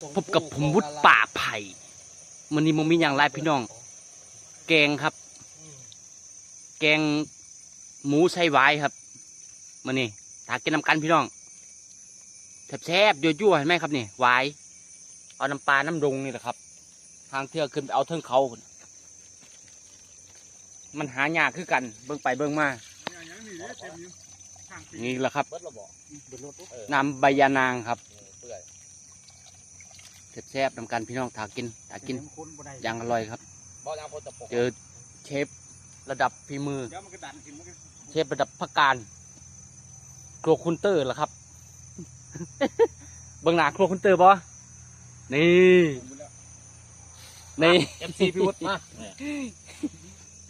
พบกับผมวุฒิป่าไผ่มันนี้มันมีอย่างไรพี่น้อง แกงครับ แกงหมูไส้หวายครับมันนี่ถากินน้ำกันพี่น้องแซ่บๆยั่วๆเห็นไหมครับนี่หวายเอาน้ำปลาน้ำดงนี่แหละครับ ทางเทือกขึ้นไปเอาเทิงเขาพุ่นมันหายากคือกัน เบิ่งไปเบิ่งมานี่แหละครับเบิดระบอกเบิดรถเออน้ำใบยานางครับเปื่อย แซ่บๆนำกันพี่น้องถากินถากินอย่างอร่อยครับบ่ยางพอจะปกเจอเชฟระดับฝีมือเดี๋ยวมันก็ดันขึ้นมันก็เชฟระดับพักการ ครัวคุณเตอร์เหรอครับ เบื้องหน้าครัวคุณเตอร์บ่นี่นี่เอฟซีพี่วุฒิมา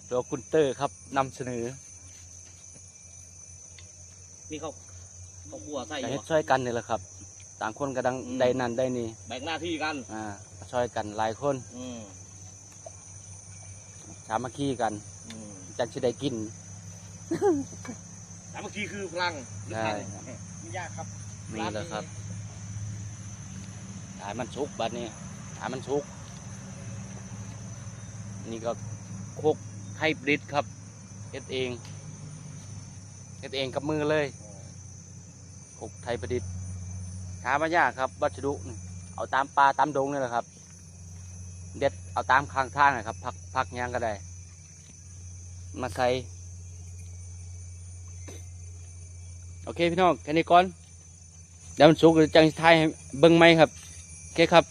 ครัวคุณเตอร์ครับนำเสนอนี่เขาเขาขัวใส่อจะยู่ให้ช่วยกันนี่แหละครับ ต่างคนกำลังอืม ได้นั่นได้นี่แบ่งหน้าที่กัน อ่าช่วยกันหลายคนอืมสามัคคีกันอืมจังสิได้กิน สามัคคีคือพลังได้มันยากครับนี่แหละครับถายมันชุกบัดนี้ถายมันชุก นี่ก็โคกไฮบริดครับเฮ็ดเองเฮ็ดเองกับมือเลยโคกไทยประดิษฐ์ หามายากครับ วัสดุเอาตามปลาตามดงนี่แหละครับ เด็ดเอาตามข้างทางนะครับ พักพักยังก็ได้ มาใส่โอเคพี่น้องแค่นี้ก่อนเดี๋ยวมันสุกจังไทายเบิ้งไหมครับโอเคครับ